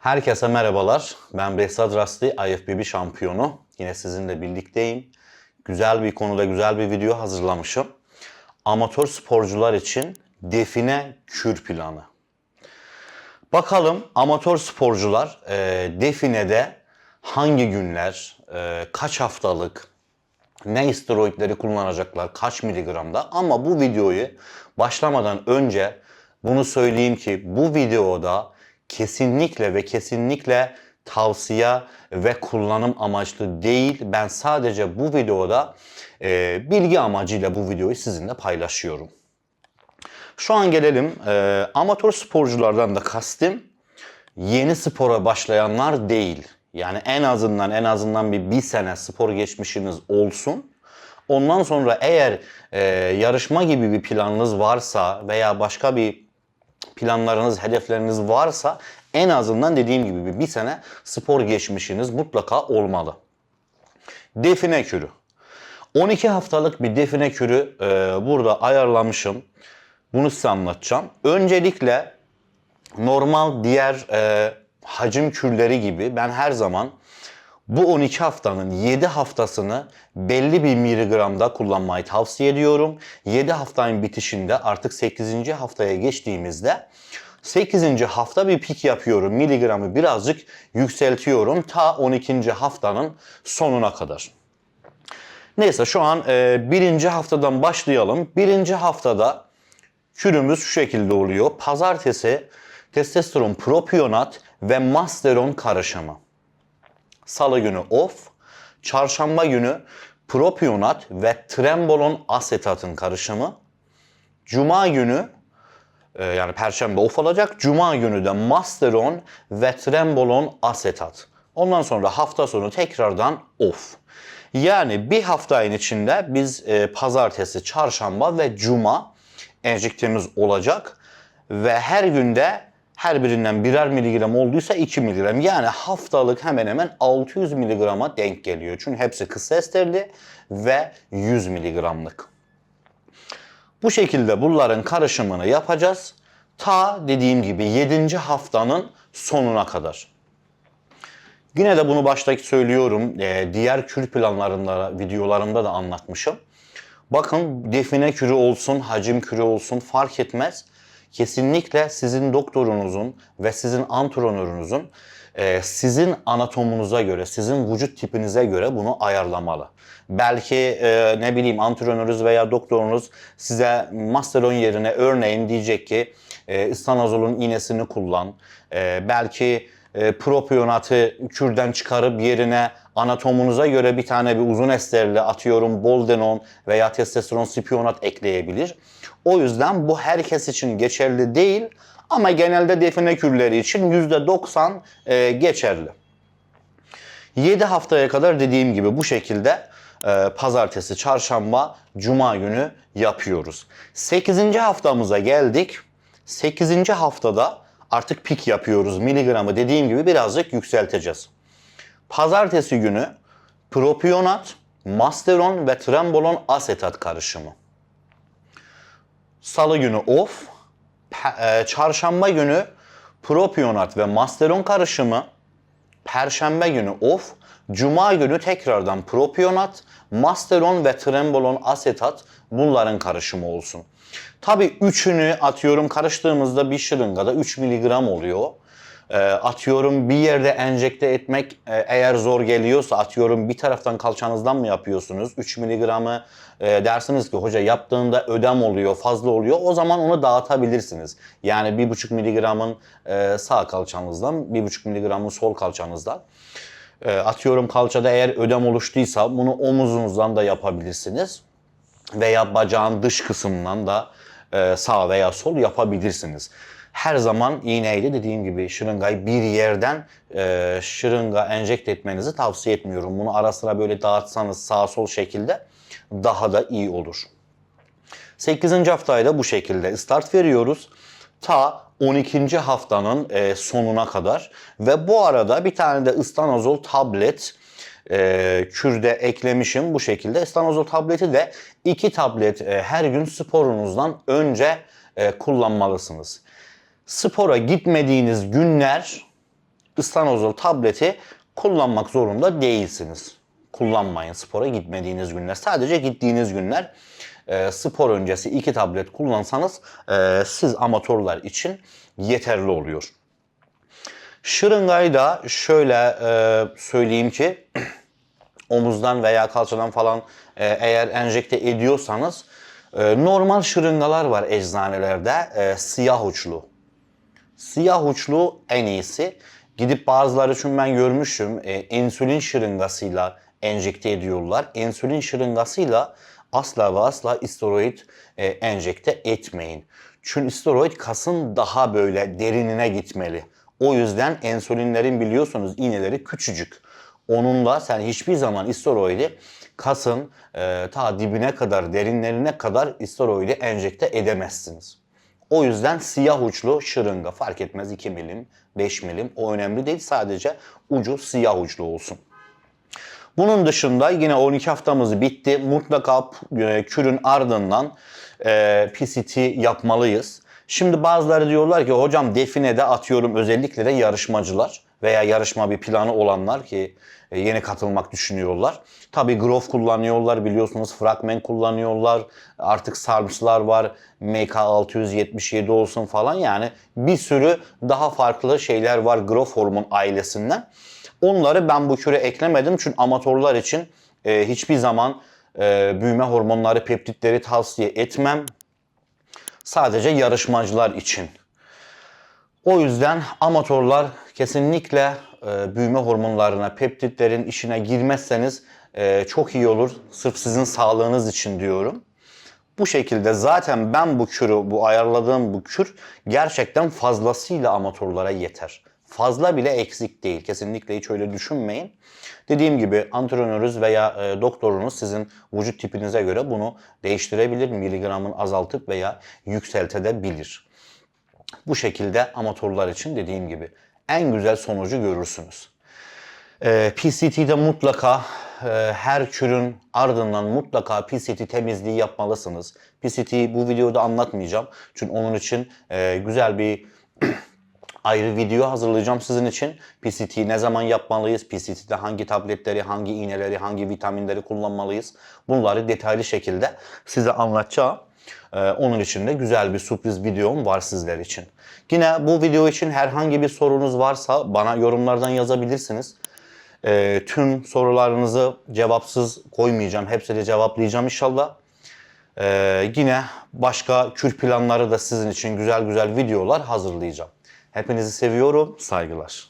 Herkese merhabalar. Ben Behzat Rasti, IFBB şampiyonu. Yine sizinle birlikteyim. Güzel bir konuda güzel bir video hazırlamışım. Amatör sporcular için define kür planı. Bakalım amatör sporcular e, definede hangi günler, e, kaç haftalık, ne steroidleri kullanacaklar, kaç miligramda. Ama bu videoyu başlamadan önce bunu söyleyeyim ki bu videoda kesinlikle ve kesinlikle tavsiye ve kullanım amaçlı değil. Ben sadece bu videoda e, bilgi amacıyla bu videoyu sizinle paylaşıyorum. Şu an gelelim e, amatör sporculardan da kastım yeni spora başlayanlar değil. Yani en azından en azından bir bir sene spor geçmişiniz olsun. Ondan sonra eğer e, yarışma gibi bir planınız varsa veya başka bir planlarınız, hedefleriniz varsa en azından dediğim gibi bir, bir sene spor geçmişiniz mutlaka olmalı. Define kürü. 12 haftalık bir define kürü e, burada ayarlamışım. Bunu size anlatacağım. Öncelikle normal diğer e, hacim kürleri gibi ben her zaman bu 12 haftanın 7 haftasını belli bir miligramda kullanmayı tavsiye ediyorum. 7 haftanın bitişinde artık 8. haftaya geçtiğimizde 8. hafta bir pik yapıyorum. Miligramı birazcık yükseltiyorum ta 12. haftanın sonuna kadar. Neyse şu an e, birinci haftadan başlayalım. Birinci haftada kürümüz şu şekilde oluyor. Pazartesi testosteron propionat ve masteron karışımı. Salı günü off. Çarşamba günü propionat ve trembolon asetatın karışımı. Cuma günü e, yani perşembe off olacak. Cuma günü de masteron ve trembolon asetat. Ondan sonra hafta sonu tekrardan off. Yani bir haftanın içinde biz e, pazartesi, çarşamba ve cuma enjektemiz olacak. Ve her günde her birinden birer miligram olduysa 2 miligram. Yani haftalık hemen hemen 600 miligrama denk geliyor. Çünkü hepsi kısa esterli ve 100 miligramlık. Bu şekilde bunların karışımını yapacağız. Ta dediğim gibi 7. haftanın sonuna kadar. Yine de bunu baştaki söylüyorum. Ee, diğer kür planlarında, videolarımda da anlatmışım. Bakın define kürü olsun, hacim kürü olsun fark etmez. Kesinlikle sizin doktorunuzun ve sizin antrenörünüzün e, sizin anatomunuza göre, sizin vücut tipinize göre bunu ayarlamalı. Belki e, ne bileyim antrenörünüz veya doktorunuz size masteron yerine örneğin diyecek ki e, istanozolun iğnesini kullan. E, belki e, propionatı kürden çıkarıp yerine anatomunuza göre bir tane bir uzun esterli atıyorum boldenon veya testosteron spionat ekleyebilir. O yüzden bu herkes için geçerli değil ama genelde define kürleri için %90 e, geçerli. 7 haftaya kadar dediğim gibi bu şekilde e, pazartesi, çarşamba, cuma günü yapıyoruz. 8. haftamıza geldik. 8. haftada artık pik yapıyoruz. Miligramı dediğim gibi birazcık yükselteceğiz. Pazartesi günü propionat, masteron ve trembolon asetat karışımı. Salı günü. Pe- e, Çarşamba günü propionat ve masteron karışımı. Perşembe günü off. Cuma günü tekrardan propionat, masteron ve trembolon asetat bunların karışımı olsun. Tabi üçünü atıyorum karıştığımızda bir şırıngada 3 miligram oluyor. E, atıyorum bir yerde enjekte etmek e, eğer zor geliyorsa atıyorum bir taraftan kalçanızdan mı yapıyorsunuz? 3 miligramı e, dersiniz ki hoca yaptığında ödem oluyor, fazla oluyor. O zaman onu dağıtabilirsiniz. Yani 1,5 miligramın e, sağ kalçanızdan, 1,5 miligramın sol kalçanızdan. Atıyorum kalçada eğer ödem oluştuysa bunu omuzunuzdan da yapabilirsiniz. Veya bacağın dış kısmından da sağ veya sol yapabilirsiniz. Her zaman iğneyle dediğim gibi şırıngayı bir yerden e, şırınga enjekte etmenizi tavsiye etmiyorum. Bunu ara sıra böyle dağıtsanız sağ sol şekilde daha da iyi olur. 8. haftayı bu şekilde start veriyoruz. Ta 12. haftanın e, sonuna kadar ve bu arada bir tane de ıstanozol tablet e, kürde eklemişim bu şekilde. Istanozol tableti de 2 tablet e, her gün sporunuzdan önce e, kullanmalısınız. Spora gitmediğiniz günler ıstanozol tableti kullanmak zorunda değilsiniz. Kullanmayın spora gitmediğiniz günler. Sadece gittiğiniz günler e, spor öncesi iki tablet kullansanız e, siz amatörler için yeterli oluyor. Şırıngayı da şöyle e, söyleyeyim ki omuzdan veya kalçadan falan e, eğer enjekte ediyorsanız e, normal şırıngalar var eczanelerde e, siyah uçlu. Siyah uçlu en iyisi. Gidip bazıları için ben görmüşüm e, insülin şırıngasıyla enjekte ediyorlar. İnsülin şırıngasıyla asla ve asla isteroid e, enjekte etmeyin. Çünkü isteroid kasın daha böyle derinine gitmeli. O yüzden insülinlerin biliyorsunuz iğneleri küçücük. Onunla sen hiçbir zaman isteroidi kasın e, ta dibine kadar, derinlerine kadar isteroidi enjekte edemezsiniz. O yüzden siyah uçlu şırınga fark etmez 2 milim, 5 milim o önemli değil sadece ucu siyah uçlu olsun. Bunun dışında yine 12 haftamız bitti. Mutlaka e, kürün ardından e, PCT yapmalıyız. Şimdi bazıları diyorlar ki hocam definede atıyorum özellikle de yarışmacılar veya yarışma bir planı olanlar ki e, yeni katılmak düşünüyorlar. Tabi Growth kullanıyorlar biliyorsunuz fragment kullanıyorlar. Artık sarmışlar var. MK677 olsun falan yani bir sürü daha farklı şeyler var Growth hormon ailesinden. Onları ben bu küre eklemedim çünkü amatörler için e, hiçbir zaman e, büyüme hormonları, peptitleri tavsiye etmem. Sadece yarışmacılar için. O yüzden amatörler kesinlikle e, büyüme hormonlarına, peptitlerin işine girmezseniz e, çok iyi olur. Sırf sizin sağlığınız için diyorum. Bu şekilde zaten ben bu kürü, bu ayarladığım bu kür gerçekten fazlasıyla amatörlere yeter. Fazla bile eksik değil. Kesinlikle hiç öyle düşünmeyin. Dediğim gibi antrenörünüz veya e, doktorunuz sizin vücut tipinize göre bunu değiştirebilir. Miligramın azaltıp veya yükseltebilir. Bu şekilde amatörler için dediğim gibi en güzel sonucu görürsünüz. Ee, PCT'de mutlaka e, her kürün ardından mutlaka PCT temizliği yapmalısınız. PCT bu videoda anlatmayacağım. Çünkü onun için e, güzel bir ayrı video hazırlayacağım sizin için. PCT ne zaman yapmalıyız? PCT'de hangi tabletleri, hangi iğneleri, hangi vitaminleri kullanmalıyız? Bunları detaylı şekilde size anlatacağım. Ee, onun için de güzel bir sürpriz videom var sizler için. Yine bu video için herhangi bir sorunuz varsa bana yorumlardan yazabilirsiniz. Ee, tüm sorularınızı cevapsız koymayacağım. Hepsini cevaplayacağım inşallah. Ee, yine başka kür planları da sizin için güzel güzel videolar hazırlayacağım. Hepinizi seviyorum. Saygılar.